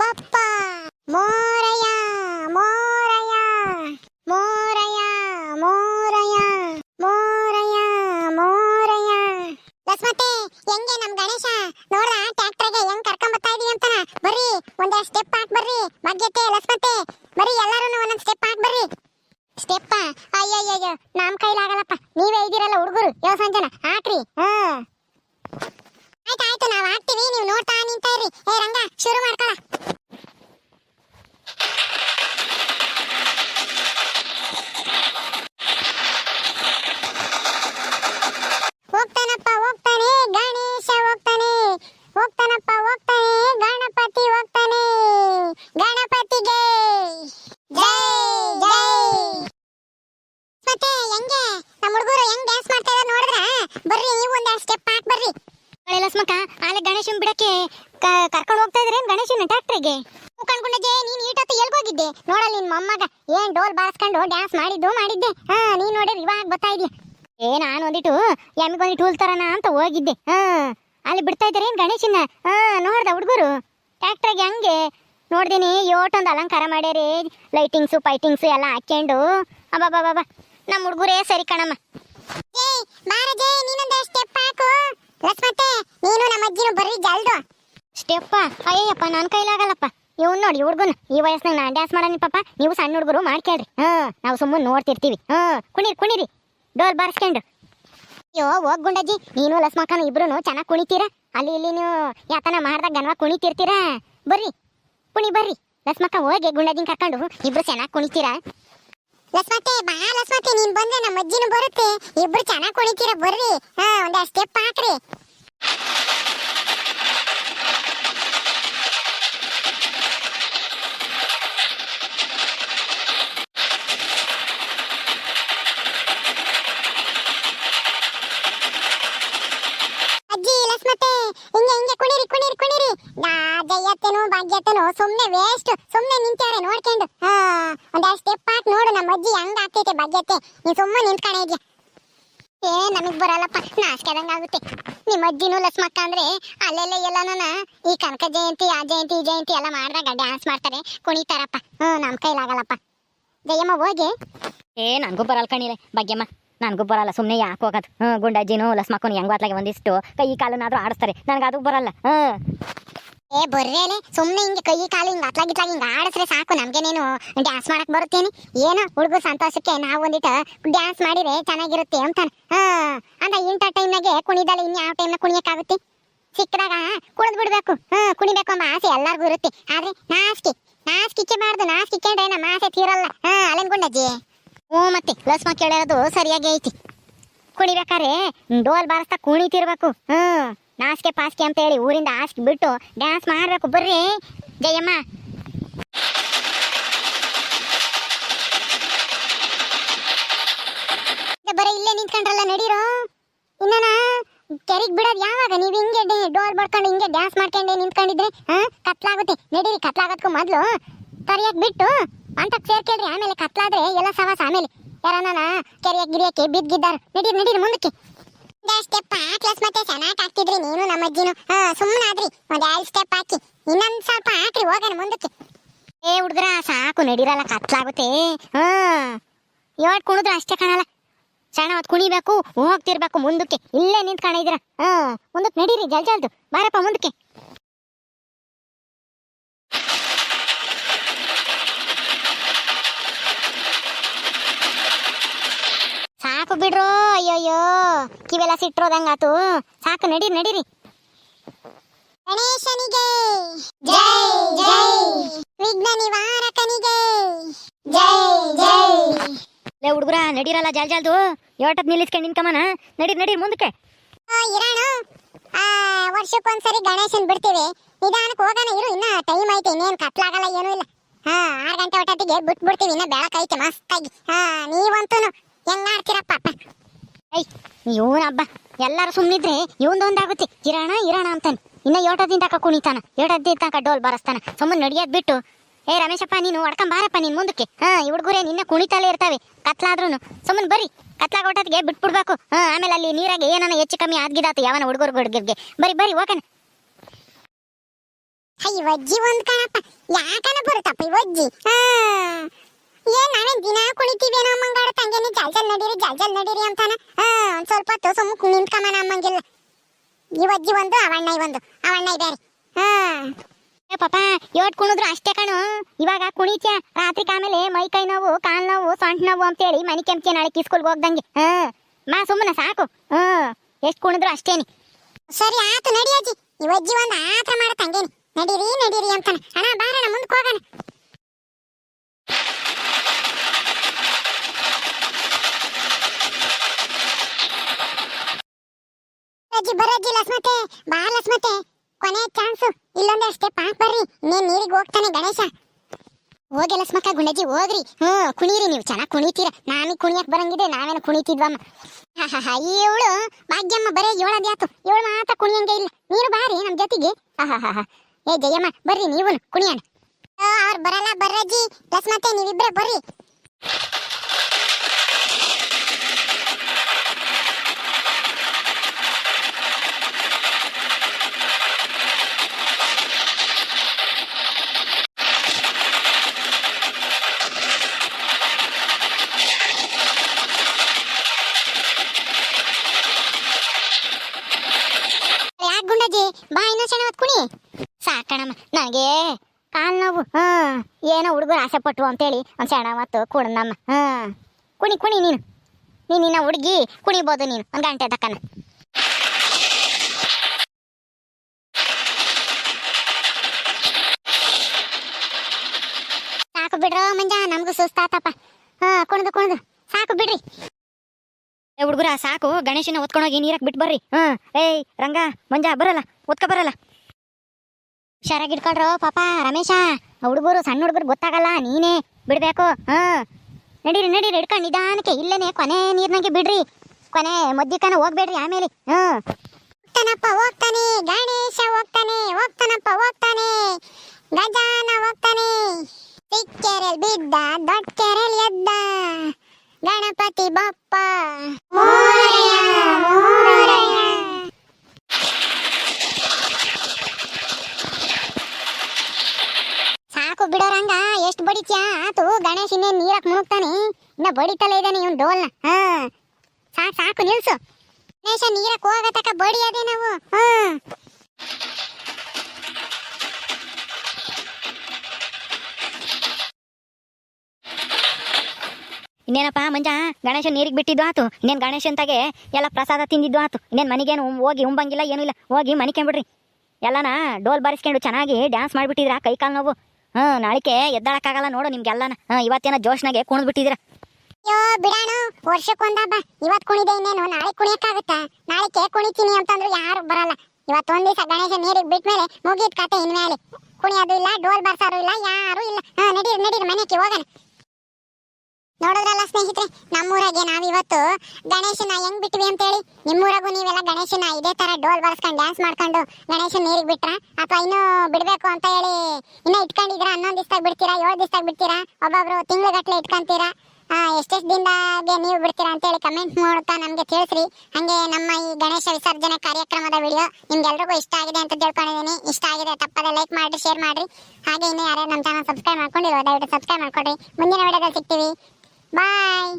ಬಪ್ಪ. ಮೋರಯ ಮೋರಯ ಮೋರಯ ಮೋರಯ ಮೋರಯ ಮೋರಯ ಲಕ್ಷ್ಮತೆ ಹೆಂಗೆ ನಮ್ ಗಣೇಶ? ನೋಡ್ರ ಟ್ರ್ಯಾಕ್ಟರ್ಗೆ ಹೆಂಗ್ ಕರ್ಕೊಂಡ್ ಬರ್ತಾ ಇದೀವಿ ಅಂತಾನ? ಬರ್ರಿ, ಒಂದೆರಡು ಸ್ಟೆಪ್ ಹಾಕ್ ಬರ್ರಿ. ಮಗ್ಗತೆ ಲಕ್ಷ್ಮತೆ ಬರ್ರಿ ಎಲ್ಲಾರು ಒಂದೊಂದ್ ಸ್ಟೆಪ್ ಹಾಕ್ ಬರ್ರಿ. ಸ್ಟೆಪ್ಪ ಅಯ್ಯಯ್ಯಯ್ಯೋ, ನಮ್ ಕೈಲಾಗಲ್ಲಪ್ಪ. ನೀವೇ ಇದ್ದೀರಲ್ಲ ಹುಡುಗರು ಯೋ ಸಂಜನ ಹಾಕ್ರಿ. ಹಾ ಆಯ್ತು ಆಯ್ತು ನಾವ್ ಆಡ್ತೀವಿ ನೀವು ನೋಡ್ತಾ ನಿಂತ ಇರ್ರಿ. ಏ ರಂಗ ಶುರು ಮಾಡ್ಕೊಳ ಹೋಗ್ತಾನಪ್ಪ ಹೋಗ್ತಾನೆ ಗಣೇಶ ಹೋಗ್ತಾನೆ ಹೋಗ್ತಾನಪ್ಪ ಹೋಗ್ತಾನೆ ಗಣಪತಿ ಹೋಗ್ತಾನೆ ಗಣಪತಿಗೆ ಜೈ ಜೈ ಮತ್ತೆ ಹೆಂಗೆ ನಮ್ಮ ಹುಡುಗರು ಹೆಂಗ್ ಡ್ಯಾನ್ಸ್ ಮಾಡ್ತಾ ಇದಾರೆ ನೋಡಿದ್ರ ಬರ್ರಿ ನೀವು ಒಂದೆರಡು ಸ್ಟೆಪ್ ಹಾಕ್ ಬರ್ರಿ ಲಸ್ಮಕ್ಕ ಆಲೆ ಗಣೇಶನ್ ಬಿಡಕ್ಕೆ ಕರ್ಕೊಂಡು ಹೋಗ್ತಾ ಇದ್ರೇನ್ ಗಣೇಶನ ಟ್ರ್ಯಾಕ್ಟ್ರಿಗೆ. ಕಣ್ಕೊಂಡಜ್ಜೆ, ನೀನ್ ಈಟತ್ತು ಎಲ್ಗೋಗಿದ್ದೆ ನೋಡಲ್ಲ ನಿನ್ ಮೊಮ್ಮಗ. ಏನ್ ಡೋಲ್ ಬಾರಿಸ್ಕೊಂಡು ಡ್ಯಾನ್ಸ್ ಮಾಡಿದ್ದು ಮಾಡಿದ್ದೆ. ಹಾ, ನೀನ್ ನೋಡಿ ಇವಾಗ ಬರ್ತಾ ಇದೀಯ? ಏ, ನಾನು ಒಂದಿಟ್ಟು ಎಮ್ಗೊಂದಿಟ್ಟು ಹುಲ್ತರನ ಅಂತ ಹೋಗಿದ್ದೆ. ಹಾ, ಅಲ್ಲಿ ಬಿಡ್ತಾ ಇದ್ದಾರೆ ಏನ್ ಗಣೇಶನ? ಹಾ, ನೋಡ್ದ ಹುಡುಗರು? ಟ್ಯಾಕ್ಟ್ರಿಗೆ ಹಂಗೆ. ನೋಡ್ದೀನಿ, ಯೋಟೊಂದು ಅಲಂಕಾರ ಮಾಡ್ಯಾರಿ. ಲೈಟಿಂಗ್ಸು, ಪೈಟಿಂಗ್ಸು ಎಲ್ಲ ಹಾಕ್ಯಂಡು. ಅಬ್ಬಾ ಬಾಬಾ ನಮ್ಮ ಹುಡುಗರೇ ಸರಿ ಕಣಮ್ಮ ಬಾರಜೆ ನೀನೊಂದು ಸ್ಟೆಪ್ ಹಾಕು ಲಕ್ಷ್ಮತೆ ನೀನು ನಮ್ಮ ಅಜ್ಜಿನೂ ಬರ್ರಿ ಜಲ್ದು. ಸ್ಟೆಪ್ಪ ಅಯ್ಯಪ್ಪ ನನ್ನ ಕೈಲಾಗಲ್ಲಪ್ಪ. ಇವ್ನು ನೋಡಿ, ಹುಡುಗನ. ಈ ವಯಸ್ಸಿನಾಗ ನಾನು ಡ್ಯಾನ್ಸ್ ಮಾಡನಿ ಪಾಪ ನೀವು ಸಣ್ಣ ಹುಡುಗರು ಮಾಡ್ಕೇಳ್ರಿ ಹಾ, ನಾವು ಸುಮ್ಮನೆ ನೋಡ್ತಿರ್ತೀವಿ. ಹಾ, ಕುಣಿರಿ ಕುಣಿರಿ. ಡೋಲ್ ಬಾರಿಸ್ಕೊಂಡು. ಅಯ್ಯೋ, ಹೋಗ್ ಗುಂಡಜ್ಜಿ. ನೀನು ಲಸ್ಮಕ್ಕನ ಇಬ್ರು ಚೆನ್ನಾಗಿ ಕುಣಿತೀರ? ಅಲ್ಲಿ ಇಲ್ಲಿ ನೀವು ಯಾತನ ಮಾಡ್ದಾಗ ಗನ್ವ ಕುಣಿತಿರ್ತೀರಾ? ಬರ್ರಿ. ಕುಣಿ, ಬರ್ರಿ. ಲಸ್ಮಕ್ಕ ಹೋಗಿ ಗುಂಡಜ್ಜಿನ ಕರ್ಕೊಂಡು ಇಬ್ರು ಚೆನ್ನಾಗಿ ಕುಣಿತೀರಾ? ಲಸ್ಮತ್ತೆ, ಬಾ ಲಸ್ಮತ್ತೆ, ನೀನ್ ಬಂದ್ರೆ ನಮ್ಮ ಅಜ್ಜಿನ ಬರುತ್ತೆ. ಇಬ್ರು ಚೆನ್ನಾಗಿ ಕುಣಿತೀರ, ಬರ್ರಿ. ಹಾ ಒಂದ್ ಸ್ಟೆಪ್ ಹಾಕ್ರಿ. ಅಜ್ಜಿ ಲಸ್ಮತೆ ಹಿಂಗೆ ಕುಣಿರಿ ಕುಣಿರಿ ಕುಣಿರಿ. ನಾ ಜಯತ್ತೇನು ಭಾಗ್ಯತ್ತೇನು, ಸುಮ್ನೆ ವೇಸ್ಟ್ ಸುಮ್ನೆ ನಿಂತ್ಯಾರೆ ನೋಡ್ಕೊಂಡು. ಹಾ ಒಂದ್ ಸ್ಟೆಪ್ ಹಾಕಿ ನೋಡು, ನಮ್ಮ ಅಜ್ಜಿ ಹೆಂಗ್ ಆಗ್ತೈತೆ ಬಗ್ಗೆತೆ ನೀ ಸುಮ್ಮನೆ ನಿಂತ್ಕೊಂಡೆ ಇದ್ಯಾ. ಏ, ನಮಗ್ ಬರಲ್ಲಪ್ಪ. ನಾಚ್ಕೆದಂಗ ಆಗುತ್ತೆ. ನಿಮ್ಮ ಅಜ್ಜಿನೂ ಲಸ್ಮಕ್ಕ ಅಂದ್ರೆ ಅಲ್ಲೆಲ್ಲ ಎಲ್ಲನ ಈ ಕನಕ ಜಯಂತಿ, ಆ ಜಯಂತಿ, ಈ ಜಯಂತಿ ಎಲ್ಲ ಮಾಡಿದಾಗ ಡ್ಯಾನ್ಸ್ ಮಾಡ್ತಾರೆ, ಕುಣಿತಾರಪ್ಪ. ಹ್ಮ್, ನಮ್ ಕೈಲಾಗಲ್ಲಪ್ಪ. ಜಯಮ್ಮ, ಹೋಗಿ. ಏ, ನನಗೂ ಬರಲ್ಲ ಕಣಿಲೆ ಭಾಗ್ಯಮ್ಮ, ನನಗೂ ಬರಲ್ಲ. ಸುಮ್ಮನೆ ಯಾಕೆ ಹೋಗೋದು? ಹ್ಞೂ ಗುಂಡಜ್ಜಿನೂ ಲಸ್ಮಕ್ಕನು ಹೆಂಗ್ ಒಂದಿಷ್ಟು. ಕೈ, ಕಾಲನಾದ್ರೂ ಆಡಿಸ್ತಾರೆ. ನನಗೆ ಅದು ಬರಲ್ಲ. ಹ್ಞೂ ಏ, ಬರ್ರೇನೆ ಸುಮ್ಮನೆ ಹಿಂಗೆ ಕೈ, ಕಾಲು ಹಿಂಗೆ ಅತ್ಲಾಗಿತ್ಲಾಗಿ ಹಿಂಗೆ ಆಡಿಸ್ರೆ ಸಾಕು ನಮ್ಗೇನೇನು ಡ್ಯಾನ್ಸ್ ಮಾಡಕ್ ಬರುತ್ತೇನೆ? ಏನೋ ಹುಡುಗರು ಸಂತೋಷಕ್ಕೆ ನಾವು ಒಂದಿಟ್ಟು ಡ್ಯಾನ್ಸ್ ಮಾಡಿದ್ರೆ ಚೆನ್ನಾಗಿರುತ್ತೆ ಅಂತಾನೆ. ಹಾ, ಅಂದ ಇಂಥ ಟೈಮ್ನಾಗೆ ಕುಣಿದಲ್ಲ ಇನ್ನು ಯಾವ ಟೈಮ್ನಾಗ ಕುಣಿಯಕ್ಕಾಗುತ್ತೆ? ಸಿಕ್ಕದಾಗ ಕುಣಿದ್ ಬಿಡ್ಬೇಕು. ಹಾ, ಕುಣಿಬೇಕು ಅಂಬ ಆಸೆ ಎಲ್ಲರಿಗೂ ಇರುತ್ತೆ. ಆದ್ರೆ ನಾಸ್ಕಿ ನಾಸ್ಕಿಚ್ಚಬಾರ್ದು ನಾಸ್ಕಿಕ್ಕಂಡ್ರೆ ನಮ್ಮ ಆಸೆ ತೀರಲ್ಲ. ಹಾ ಅಲ್ಲನ್ ಗುಂಡಜ್ಜಿ? ಹ್ಞೂ ಮತ್ತೆ, ಲಸ್ಮ ಕೇಳಿರೋದು ಸರಿಯಾಗಿ ಐತಿ. ಕುಣಿಬೇಕಾರೆ ಡೋಲ್ ಬಾರಿಸ್ತಾ ಕುಣಿತಿರ್ಬೇಕು. ಹ್ಮ್. ನಾಸ್ಕೆ ಪಾಸ್ಕೆ ಅಂತ ಹೇಳಿ ಊರಿಂದ ಆಸ್ಕೆ ಬಿಟ್ಟು ಡ್ಯಾನ್ಸ್ ಮಾಡಬೇಕು. ಬರ್ರಿ. ಜಯಮ್ಮ. ಬರೀ ಇಲ್ಲೇ ನಿಂತ್ಕೊಂಡ್ರಲ್ಲ ನಡೀರೋ? ಇನ್ನನ ಕೆರಿಗ್ ಬಿಡೋದು ಯಾವಾಗ? ನೀವು ಹಿಂಗೆ ಡೋರ್ ಬಡ್ಕೊಂಡು ಹಿಂಗೆ ಡ್ಯಾನ್ಸ್ ಮಾಡ್ಕೊಂಡೆ ನಿಂತ್ಕೊಂಡಿದ್ರೆ, ಹಾ? ಕತ್ಲಾಗುತ್ತೆ. ನಡೀರಿ ಕತ್ಲಾಗೋದಕ್ಕೂ ಮೊದ್ಲು. ಸರಿಯಾಗಿ ಬಿಟ್ಟು ಅಂತ ಸೇರ್ಕೇಳ್ರಿ ಆಮೇಲೆ ಕತ್ಲಾದ್ರೆ ಎಲ್ಲ ಸವಾಸ ಆಮೇಲೆ. ಯಾರನ್ನ ಕೆರಿಯಕ್ ಗಿರಿಯಕ್ಕೆ ಬಿದ್ದಿದ್ದಾರೆ. ನಡೀರಿ ನಡೀರಿ, ಮುಂದಕ್ಕೆ. ಸ್ಟೆಪ್ ಕ್ಲಾಸ್ ಮತ್ತೆ ಚೆನ್ನಾಗಿ ಹಾಕ್ತಿದ್ರಿ ನೀನು, ನಮ್ಮ ಅಜ್ಜಿನು? ಹಾ ಸುಮ್ಮನೆ ಆದ್ರಿ ಒಂದ್ ಎರಡು ಸ್ಟೆಪ್ ಹಾಕಿ. ಇನ್ನೊಂದ್ ಸ್ವಲ್ಪ ಹಾಕ್ರಿ, ಹೋಗೋಣ ಮುಂದಕ್ಕೆ. ಏ, ಹುಡುಗ್ರ, ಸಾಕು, ನಡೀರಲ್ಲ, ಕತ್ಲಾಗುತ್ತೆ. ಹ್ಮ್ ಇವತ್ತು ಕುಣಿದ್ರು ಅಷ್ಟೇ ಕಾಣಲ್ಲ. ಸಣ್ಣ ಹೊತ್ತು ಕುಣಿಬೇಕು, ಹೋಗ್ತಿರ್ಬೇಕು ಮುಂದಕ್ಕೆ. ಇಲ್ಲೇ ನಿಂತ್ಕೊಂಡಿದ್ದೀರ ಹ್ಮ್ ಮುಂದಕ್ಕೆ ನಡೀರಿ, ಜಲ್ ಜಲ್ದು. ಬಾರಪ್ಪ, ಮುಂದಕ್ಕೆ. ಸಾಕು ಬಿಡ್ರೋ, ಅಯ್ಯೋಯ್ಯೋ. ಕಿವೆಲ್ಲ ಸಿಟ್ಟಿರೋದಂಗಾತು ಸಾಕು, ನಡೀರಿ ನಡೀರಿ. ಗಣೇಶನಿಗೆ. ಜೈ ಜೈ. ವಿಘ್ನ ನಿವಾರಕನಿಗೆ. ಜೈ ಜೈ. ಲೇ, ಹುಡುಗರ, ನಡೀರಲ್ಲ ಜಾಲ್ ಜಾಲ್ದು. ಯೋಟದ್ ನಿಲ್ಲಿಸ್ಕೊಂಡು ನಿಂತ್ಕಮನ ನಡೀರಿ ನಡೀರಿ, ಮುಂದಕ್ಕೆ. ಇರೋಣ. ವರ್ಷಕ್ಕೊಂದ್ಸರಿ ಗಣೇಶನ್ ಬಿಡ್ತೀವಿ. ನಿಧಾನಕ್ಕೆ ಹೋಗೋಣ ಇರು, ಇನ್ನ ಟೈಮ್ ಐತೆ, ಇನ್ನೇನು ಕತ್ಲಾಗಲ್ಲ, ಏನೂ ಇಲ್ಲ. ಹಾ, ಆರು ಗಂಟೆ ಹೊಟ್ಟೊತ್ತಿಗೆ ಬಿಟ್ಬಿಡ್ತೀವಿ, ಇನ್ನ ಬೆಳಕೈತೆ ಮಸ್ತಾಗಿ. ಹಾ ನೀವಂತೂ ಹೆಂಗ್ ಆಡ್ತೀರಪ್ಪ ಅಪ್ಪ ಇವನ ಹಬ್ಬ. ಎಲ್ಲರೂ ಸುಮ್ಮನಿದ್ರೆ ಇವಂದೊಂದಾಗುತ್ತೆ ಇರೋಣ ಇರೋಣ ಅಂತಾನೆ. ಇನ್ನ ಏಟದಿಂದ ತನಕ ಕುಣಿತಾನ. ಯೋಟದಿಂದ ತನಕ ಡೋಲ್ ಬಾರಿಸ್ತಾನ. ಸುಮ್ಮನೆ ನಡಿಯೋದ್ ಬಿಟ್ಟು. ಏ, ರಮೇಶಪ್ಪ, ನೀನು ಹೊಡ್ಕೊಂಬಾರಪ್ಪ ನಿನ್ ಮುಂದಕ್ಕೆ. ಹಾ, ಈ ಹುಡುಗರೇ ನಿನ್ನ ಕುಣಿತಲೇ ಇರ್ತಾವೆ. ಕತ್ಲಾದ್ರೂ ಸುಮ್ಮನೆ ಬರ್ರಿ. ಕತ್ಲಾಗ ಹೊಟ್ಟೋತ್ತಿಗೆ ಬಿಟ್ಬಿಡ್ಬೇಕು. ಹಾ, ಆಮೇಲೆ ಅಲ್ಲಿ ನೀರಾಗೆ ಏನನ ಹೆಚ್ಚು ಕಮ್ಮಿ ಆದ್ಗಿದಾತು ಯಾವನ ಹುಡುಗರು ಹುಡುಗರಿಗೆ ಬರಿ ಬರಿ ಹೋಗೋಣ. ಇವಜ್ಜಿ ಒಂದ್ ಕಣಪ್ಪ. ಯಾಕನ ಬರುತ್ತಪ್ಪ ಇವಜ್ಜಿ ಹಾ. ಏನ್ ನಾವೇನ್ ದಿನ ಕುಣಿತೀವೇನೋ ಮಂಗಾಡ ತಂಗೇನಿ ಜಲ್ ಜಲ್ ನಡೀರಿ, ಜಲ್ ಜಲ್ ನಡೀರಿ ಅಂತಾನ. ಹಾ, ಒಂದ್ ಸ್ವಲ್ಪ ಹೊತ್ತು ಸುಮ್ಮ ನಿಂತ್ಕಮನ ಅಮ್ಮಂಗಿಲ್ಲ. ಇವಜ್ಜಿ ಒಂದು, ಅವಣ್ಣ ಒಂದು. ಅವಣ್ಣ ಬೇರೆ ಹಾ. ಪಾಪ ಯೋಟ್ ಕುಣಿದ್ರು ಅಷ್ಟೇ ಕಣು. ಇವಾಗ ಕುಣಿತ್ಯ? ರಾತ್ರಿ ಆಮೇಲೆ ಮೈ, ಕೈ ನೋವು, ಕಾಲ್ ನೋವು, ಸೊಂಟ ನೋವು ಅಂತೇಳಿ ಮನಿ ಕೆಂಪ್ತಿಯ ನಾಳೆ ಸ್ಕೂಲ್ಗೆ ಹೋಗ್ದಂಗೆ. ಹಾ. ಮಾ ಸುಮ್ಮನೆ ಸಾಕು. ಹ್ಮ್ ಎಷ್ಟು ಕುಣಿದ್ರು ಅಷ್ಟೇನಿ. ಸರಿ ಆತು ನಡಿ ಅಜ್ಜಿ. ಇವಜ್ಜಿ ಒಂದು ಆತ್ರ ಮಾಡ ತಂಗೇನಿ ನಡೀರಿ ನಡೀರಿ ಅಂತಾನೆ. ಅಣ್ಣ ಬಾರಣ ಮುಂದಕ್ಕೆ ಹೋಗೋಣ. ಅಜ್ಜಿ ಬರಜ್ಜಿ ಲಸ್ಮತೆ ಬಾ ಲಸ್ಮತೆ ಕೊನೆ ಚಾನ್ಸು ಇಲ್ಲೊಂದೇ ಅಷ್ಟೇ, ಪಾಕ್ ಬರ್ರಿ. ನೀನ್ ನೀರಿಗೆ ಹೋಗ್ತಾನೆ ಗಣೇಶ. ಹೋಗಿ ಲಸ್ಮಕ್ಕ ಗುಂಡಜ್ಜಿ, ಹೋಗ್ರಿ. ಹ್ಮ್ ಕುಣೀರಿ ನೀವು, ಚೆನ್ನಾಗಿ ಕುಣಿತೀರ. ನಾನು ಕುಣಿಯಕ್ ಬರಂಗಿದೆ ನಾವೇನು ಕುಣಿತಿದ್ವಮ್ಮ. ಇವಳು ಭಾಗ್ಯಮ್ಮ, ಬರೇ ಏಳದ್ಯಾತು ಇವಳು ಮಾತ್ರ ಕುಣಿಯಂಗೆ ಇಲ್ಲ. ನೀರು ಬಾರಿ ನಮ್ ಜೊತೆಗೆ. ಹಾ ಏ, ಜಯಮ್ಮ, ಬರ್ರಿ ನೀವು ಕುಣಿಯೋಣ. ಅವ್ರು ಬರಲ್ಲ ಬರ್ರಜ್ಜಿ ಲಸ್ಮತ್ತೆ ನೀವಿಬ್ರೆ ಬರ್ರಿ ಯಾಕೆ ಗುಂಡಜ್ಜಿ ಸಣ್ಣ ಹೊತ್ತು ಕುಣಿ? ಸಾಕಣಮ್ಮ ನನಗೆ ಕಾಲ್ ನೋವು. ಹಾ, ಏನೋ ಹುಡುಗರು ಆಸೆ ಪಟ್ವು ಅಂತೇಳಿ ಒಂದು ಸಣ್ಣ ಹೊತ್ತು ಕುಡ್ದಮ್ಮ ಹ್ಮ್ ಕುಣಿ ಕುಣಿ ನೀನು. ನೀನು ನಿನ್ನ ಹುಡುಗಿ ಕುಣಿಬೋದು ನೀನು, ಒಂದು ಗಂಟೆ ತಕ್ಕನ ಸಾಕು ಬಿಡ್ರೋ ಮಂಜ, ನಮಗೂ ಸುಸ್ತಾತಪ್ಪ. ಹಾ, ಕುಣಿದು ಕುಣಿದು. ಸಾಕು ಬಿಡ್ರಿ. ಹುಡುಗರ, ಸಾಕು. ಗಣೇಶನ ಹೊತ್ಕೊಂಡೋಗಿ ನೀರಕ್ಕೆ ಬಿಟ್ಟು ಬರ್ರಿ. ಏಯ್, ರಂಗ, ಮಂಜ, ಬರಲ್ಲ. ಒತ್ಕ ಬರಲ್ಲ. ಹುಷಾರಾಗಿ ಇಟ್ಕೊಳ್ರು ಪಾಪ, ರಮೇಶ. ಹುಡುಗರು ಸಣ್ಣ ಹುಡುಗರು ಗೊತ್ತಾಗಲ್ಲ, ನೀನೇ ಬಿಡ್ಬೇಕು. ಹಾ ನಡೀರಿ ನಡೀರಿ ಹಿಡ್ಕೊಂಡು ನಿಧಾನಕ್ಕೆ ಇಲ್ಲೇನೆ ಕೊನೆ ನೀರ್ನಾಗೆ ಬಿಡ್ರಿ. ಕೊನೆ ಮದ್ದಿಕನ ಹೋಗ್ಬೇಡ್ರಿ ಆಮೇಲೆ. ಹ್ಮ್. ಹೋಗ್ತಾನಪ್ಪ, ಹೋಗ್ತಾನೆ. ಗಣೇಶ ಹೋಗ್ತಾನೆ, ಹೋಗ್ತಾನಪ್ಪ, ಹೋಗ್ತಾನೆ. ಗಜಾನ ಹೋಗ್ತಾನೆ. ಚಿಕ್ಕೆರೆಲ್ ಬಿದ್ದ ದೊಡ್ಡ ಕೆರೆಲ್ ಎದ್ದ. ಗಣಪತಿ ಬಪ್ಪ ಎಷ್ಟು ಬಡಿತ್ಯಾ? ಆತು, ಗಣೇಶ್ ನೀರಕ್ಕೆ ನೀರಕ್ ಮುಳುಗ್ತಾನೆ ಇನ್ನ ಬಡಿತಲೇ ಇದ್ದಾನೆ ಇವನು ಡೋಲ್ನ. ಹಾ. ಸಾಕು ಸಾಕು, ನಿಲ್ಸು. ಗಣೇಶ ನೀರಕ್ಕೆ ನೀರಕ್ ಬಡಿ ಅದೇ ನಾವು. ಹಾ. ಇನ್ನೇನಪ್ಪ ಮಂಜ? ಗಣೇಶ ನೀರಿಗೆ ಬಿಟ್ಟಿದ್ದು ಆತು. ಇನ್ನೇನು ಗಣೇಶಂತಾಗೆ ಎಲ್ಲ ಪ್ರಸಾದ ತಿಂದಿದ್ದು ಆತು. ಇನ್ನೇನು ಮನೆಗೇನು ಹೋಗಿ ಉಂಬಂಗಿಲ್ಲ, ಏನೂ ಇಲ್ಲ. ಹೋಗಿ ಮನಿಕೊಂಬಿಡ್ರಿ ಎಲ್ಲನ ಡೋಲ್ ಬಾರಿಸ್ಕೊಂಡು ಚೆನ್ನಾಗಿ ಡ್ಯಾನ್ಸ್ ಮಾಡಿಬಿಟ್ಟಿದ್ರ ಕೈ ಕಾಲು ನೋವು? ಹ್ಞೂ ನಾಳಿಕೆ ಎದ್ದಾಳಕ್ಕಾಗಲ್ಲ ನೋಡು ನಿಮ್ಗೆಲ್ಲನ. ಹಾಂ, ಇವತ್ತೇನೋ ಜೋಶ್ನಾಗೆ ಕುಣಿದ್ ಬಿಟ್ಟಿದ್ದೀರ ಅಯ್ಯೋ, ಬಿಡಾಣು ವರ್ಷಕ್ಕೊಂದ ಹಬ್ಬ. ಇವತ್ ಕುಣಿದೆ ಇನ್ನೇನು, ನಾಳೆ ಕುಣಿಯಕ್ಕಾಗತ್ತಾ? ನಾಳೆ ಕೇಕ್ ಕುಣಿತೀನಿ ಅಂತಂದ್ರು ಯಾರು ಬರಲ್ಲ. ಇವತ್ತು ದಿವಸ ಗಣೇಶ ನೀರಿಗೆ ಬಿಟ್ಮೇಲೆ ಮುಗೀತ್ ಕತೆ ಇನ್ಮೇಲೆ. ಕುಣಿಯೋದು ಇಲ್ಲ, ಡೋಲ್ ಬರ್ಸಾರು ಇಲ್ಲ, ಯಾರು ಇಲ್ಲ. ಹಾ, ನಡೀರಿ ನಡೀರಿ ಮನೆಗೆ ಹೋಗೋಣ. ನೋಡಿದ್ರಲ್ಲ ಸ್ನೇಹಿತರೆ, ನಮ್ಮೂರಾಗೆ ನಾವಿವತ್ತು ಗಣೇಶನ ಹೆಂಗ್ ಬಿಟ್ವಿ ಅಂತೇಳಿ? ನಿಮ್ಮೂರಾಗೂ ನೀವೆಲ್ಲ ಗಣೇಶನ ಇದೇ ತರ ಡೋಲ್ ಬರ್ಸ್ಕೊಂಡು ಡ್ಯಾನ್ಸ್ ಮಾಡ್ಕೊಂಡು ಗಣೇಶನ ನೀರಿಗೆ ಬಿಟ್ರ? ಅಥವಾ ಇನ್ನೂ ಬಿಡ್ಬೇಕು ಅಂತ ಹೇಳಿ ಇನ್ನ ಇಟ್ಕೊಂಡಿದ್ರ ಹನ್ನೊಂದ್ ದಿವಸದಾಗ ಬಿಡ್ತೀರಾ? ಏಳು ದಿವಸದಾಗ ಬಿಡ್ತೀರಾ? ಒಬ್ಬೊಬ್ರು ತಿಂಗ್ಳುಗಟ್ಲೆ ಇಟ್ಕೊಂತೀರಾ? ಎಷ್ಟೆಷ್ಟು ದಿನದಾಗೆ ನೀವು ಬಿಡ್ತೀರಾ ಅಂತೇಳಿ ಕಮೆಂಟ್ ಮೂಲಕ ನಮಗೆ ತಿಳಿಸ್ರಿ. ಹಾಗೆ ನಮ್ಮ ಈ ಗಣೇಶ ವಿಸರ್ಜನೆ ಕಾರ್ಯಕ್ರಮದ ವಿಡಿಯೋ ನಿಮ್ಗೆಲ್ರಿಗೂ ಇಷ್ಟ ಆಗಿದೆ ಅಂತ ತಿಳ್ಕೊಂಡಿದ್ದೀನಿ. ಇಷ್ಟ ಆಗಿದೆ ತಪ್ಪದೆ ಲೈಕ್ ಮಾಡಿ ಶೇರ್ ಮಾಡಿರಿ. ಹಾಗೆ ಇನ್ನೂ ಯಾರ್ಯಾರು ನಮ್ಮ ಚಾನಲ್ ಸಬ್ಸ್ಕ್ರೈಬ್ ಮಾಡ್ಕೊಂಡಿರೋ ದಯವಿಟ್ಟು ಸಬ್ಸ್ಕ್ರೈಬ್ ಮಾಡ್ಕೊಡ್ರಿ. ಮುಂದಿನ ವಿಡಿಯೋದಲ್ಲಿ ಸಿಗ್ತೀವಿ. Bye.